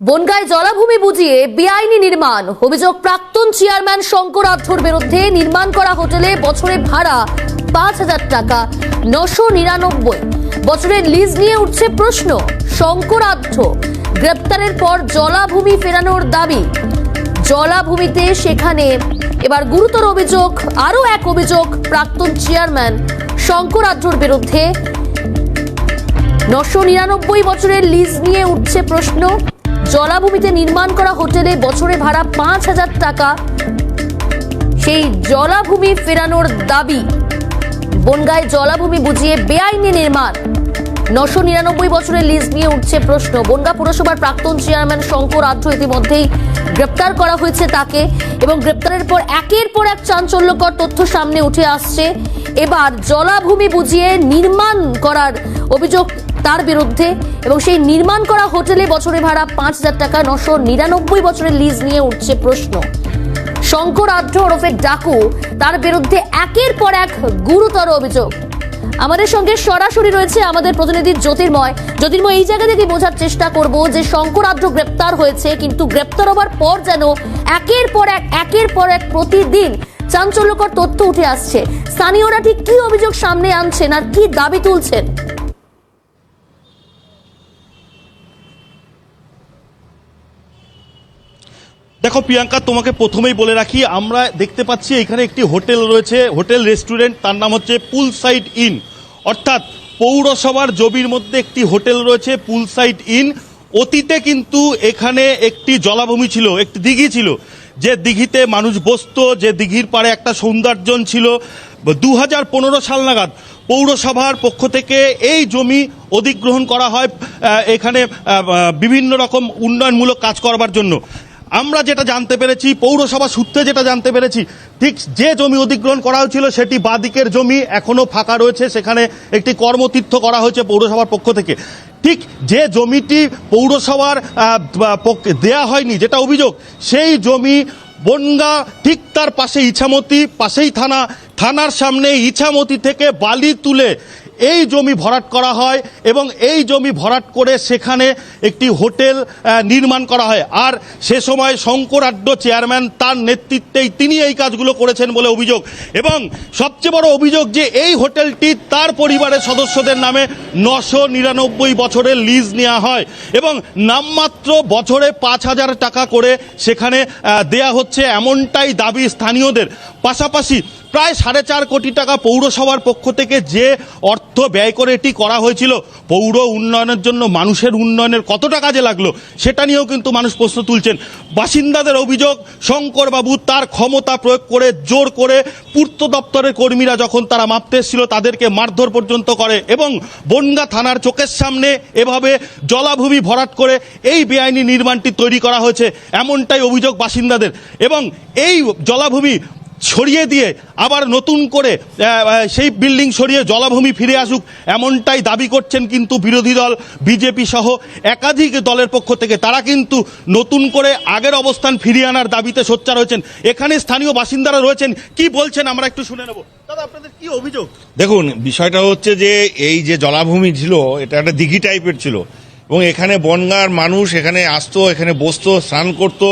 বনগায় জলাভূমি বুঝিয়ে বেআইনি নির্মাণ। অভিযোগ প্রাক্তন চেয়ারম্যান শঙ্কর আঠোর বিরুদ্ধে নির্মাণ করা হোটেলে বছরে ভাড়া পাঁচ হাজার টাকা, নশো নিরানব্বই। বছরের লিজ নিয়ে উঠছে প্রশ্ন, শঙ্কর আধ্য গ্রেপ্তারের পর জলাভূমি ফেরানোর দাবি। জলাভূমিতে সেখানে এবার গুরুতর অভিযোগ, আরও এক অভিযোগ প্রাক্তন চেয়ারম্যান শঙ্কর আঢ্যর বিরুদ্ধে। নশো নিরানব্বই বছরের লিজ নিয়ে উঠছে প্রশ্ন জলাভূমিতে নির্মাণ করা হোটেলে বছরে ভাড়া পাঁচ হাজার টাকা। সেই জলাভূমি ফেরানোর দাবি। বনগায় জলাভূমি বুঝিয়ে বেআইনি নির্মাণ। নশো নিরানব্বই বছরের লিজ নিয়ে উঠছে প্রশ্ন। বনগা পুরসভার প্রাক্তন চেয়ারম্যান শঙ্কর আঢ্য ইতিমধ্যেই গ্রেপ্তার করা হয়েছে তাকে এবং গ্রেপ্তারের পর একের পর এক চাঞ্চল্যকর তথ্য সামনে উঠে আসছে। এবার জলাভূমি বুঝিয়ে নির্মাণ করার অভিযোগ তার বিরুদ্ধে এবং সেই নির্মাণ করা হোটেলে বছরে ভাড়া পাঁচ হাজার টাকা, নশো নিরানব্বই বছরের লিজ নিয়ে উঠছে প্রশ্ন। শঙ্কর আঢ্য ওরফে ডাকু তার বিরুদ্ধে একের পর এক গুরুতর অভিযোগ। আমাদের সঙ্গে সরাসরি রয়েছে আমাদের প্রতিনিধি জ্যোতির্ময়। জ্যোতির্ময়, এই জায়গা থেকে বোঝার চেষ্টা করব যে শঙ্কর আঢ্য গ্রেপ্তার হয়েছে, কিন্তু গ্রেপ্তার হবার পর যেন একের পর এক, একের পর এক প্রতিদিন চাঞ্চল্যকর তথ্য উঠে আসছে। স্থানীয়রা ঠিক কি অভিযোগ সামনে আনছেন আর কি দাবি তুলছেন? দেখো প্রিয়াঙ্কা, তোমাকে প্রথমেই বলে রাখি, আমরা দেখতে পাচ্ছি এখানে একটি হোটেল রয়েছে, হোটেল রেস্টুরেন্ট, তার নাম হচ্ছে পুল সাইড ইন। অর্থাৎ পৌরসভার জমির মধ্যে একটি হোটেল রয়েছে পুল সাইড ইন। অতীতে কিন্তু এখানে একটি জলাভূমি ছিল, একটি দিঘি ছিল। যে দিঘিতে মানুষ বসতো, যে দিঘির পাড়ে একটা সৌন্দর্যন ছিল। দু হাজার পনেরো সাল নাগাদ পৌরসভার পক্ষ থেকে এই জমি অধিগ্রহণ করা হয় এখানে বিভিন্ন রকম উন্নয়নমূলক কাজ করবার জন্য। আমরা যেটা জানতে পেরেছি, পৌরসভা সূত্রে যেটা জানতে পেরেছি, ঠিক যে জমি অধিগ্রহণ করা হয়েছিল সেটি বাদিকের জমি এখনও ফাঁকা রয়েছে। সেখানে একটি কর্মতীর্থ করা হয়েছে পৌরসভার পক্ষ থেকে। ঠিক যে জমিটি পৌরসভার পক্ষে দেয়া হয়নি, যেটা অভিযোগ, সেই জমি বনগা ঠিক তার পাশে ইছামতি, পাশেই থানা। থানার সামনে ইছামতি থেকে বালি তুলে এই জমি ভরাট করা হয় এবং এই জমি ভরাট করে সেখানে একটি হোটেল নির্মাণ করা হয়। আর সে সময় শঙ্করাড্ড চেয়ারম্যান তার নেতৃত্বেই তিনি এই কাজগুলো করেছেন বলে অভিযোগ। এবং সবচেয়ে বড় অভিযোগ যে এই হোটেলটি তার পরিবারের সদস্যদের নামে নশো নিরানব্বই বছরের লিজ নেওয়া হয় এবং নামমাত্র বছরে পাঁচ হাজার টাকা করে সেখানে দেয়া হচ্ছে এমনটাই দাবি স্থানীয়দের। পাশাপাশি প্রায় সাড়ে চার কোটি টাকা পৌরসভার পক্ষ থেকে যে অর্থ ব্যয় করে এটি করা হয়েছিল, পৌর উন্নয়নের জন্য, মানুষের উন্নয়নের কতটা কাজে লাগল, সেটা নিয়েও কিন্তু মানুষ প্রশ্ন তুলছেন। বাসিন্দাদের অভিযোগ, শঙ্করবাবু তার ক্ষমতা প্রয়োগ করে, জোর করে পূর্ত দপ্তরের কর্মীরা যখন তারা মাপতে এসেছিল, তাদেরকে মারধর পর্যন্ত করে এবং বনগা থানার চোখের সামনে এভাবে জলাভূমি ভরাট করে এই বেআইনি নির্মাণটি তৈরি করা হয়েছে, এমনটাই অভিযোগ বাসিন্দাদের। এবং এই জলাভূমি সরিয়ে দিয়ে আবার নতুন করে সেই বিল্ডিং সরিয়ে জলাভূমি ফিরে আসুক, এমনটাই দাবি করছেন কিন্তু বিরোধী দল, বিজেপি সহ একাধিক দলের পক্ষ থেকে। তারা কিন্তু নতুন করে আগের অবস্থান ফিরিয়ে আনার দাবিতে সোচ্চার হয়েছেন। এখানে স্থানীয় বাসিন্দারা রয়েছেন। কি বলছেন আমরা একটু শুনে নেব। দাদা, আপনাদের কি অভিযোগ? দেখুন, বিষয়টা হচ্ছে যে এই যে জলাভূমি ছিল, এটা একটা দিঘি টাইপের ছিল। এবং এখানে বনগার মানুষ এখানে আসতো, এখানে বসতো, স্নান করতো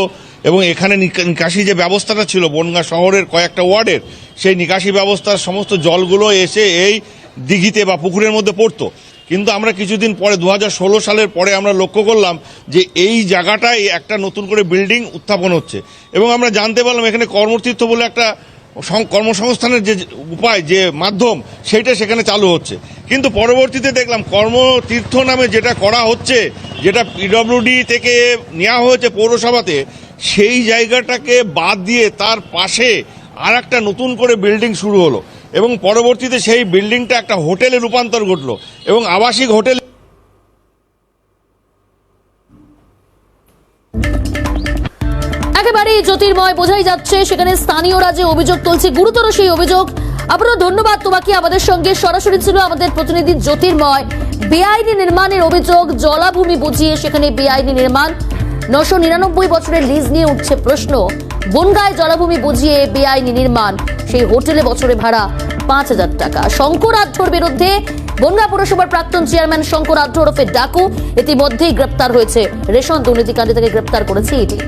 এবং এখানে নিকা- নিকাশি যে ব্যবস্থাটা ছিল, বনগা শহরের কয়েকটা ওয়ার্ডের, সেই নিকাশি ব্যবস্থার সমস্ত জলগুলো এসে এই দিঘিতে বা পুকুরের মধ্যে পড়তো। কিন্তু আমরা কিছুদিন পরে দু হাজার ষোলো সালের পরে আমরা লক্ষ্য করলাম যে এই জায়গাটায় একটা নতুন করে বিল্ডিং উত্থাপন হচ্ছে। এবং আমরা জানতে পারলাম এখানে কর্মতীর্থ বলে একটা কর্মসংস্থানের যে উপায়, যে মাধ্যম, সেইটা সেখানে চালু হচ্ছে। কিন্তু পরবর্তীতে দেখলাম কর্মতীর্থ নামে যেটা করা হচ্ছে, যেটা পিডব্লিউডি থেকে নেওয়া হয়েছে পৌরসভাতে সেই জায়গাটাকে বাদ দিয়ে তার পাশে আর একটা নতুন করে বিল্ডিং শুরু হলো এবং পরবর্তীতে সেই বিল্ডিংটা একটা হোটেলে রূপান্তর ঘটলো এবং আবাসিক হোটেল একেবারেই জ্যোতির্ময় বোঝাই যাচ্ছে, সেখানে স্থানীয়রা যে অভিযোগ তুলছে, গুরুতর সেই অভিযোগ। আবারও ধন্যবাদ তোমাকে, আমাদের সঙ্গে সরাসরি ছিল আমাদের প্রতিনিধি জ্যোতির্ময়। বেআইনি নির্মাণের অভিযোগ, জলাভূমি বুঝিয়ে সেখানে বেআইনি নির্মাণ নশো নিরানব্বই বছরের লিজ নিয়ে উঠছে প্রশ্ন। বনগায় জলাভূমি বুঝিয়ে বেআইনি নির্মাণ। সেই হোটেলে বছরে ভাড়া পাঁচ হাজার টাকা। শঙ্কর আঢ্যর বিরুদ্ধে বনগা পুরসভার প্রাক্তন চেয়ারম্যান শঙ্কর আঢ্য ওরফে ডাকু। ইতিমধ্যেই গ্রেপ্তার হয়েছে। রেশন দুর্নীতিকাণ্ডে তাকে গ্রেপ্তার করেছে ইডি।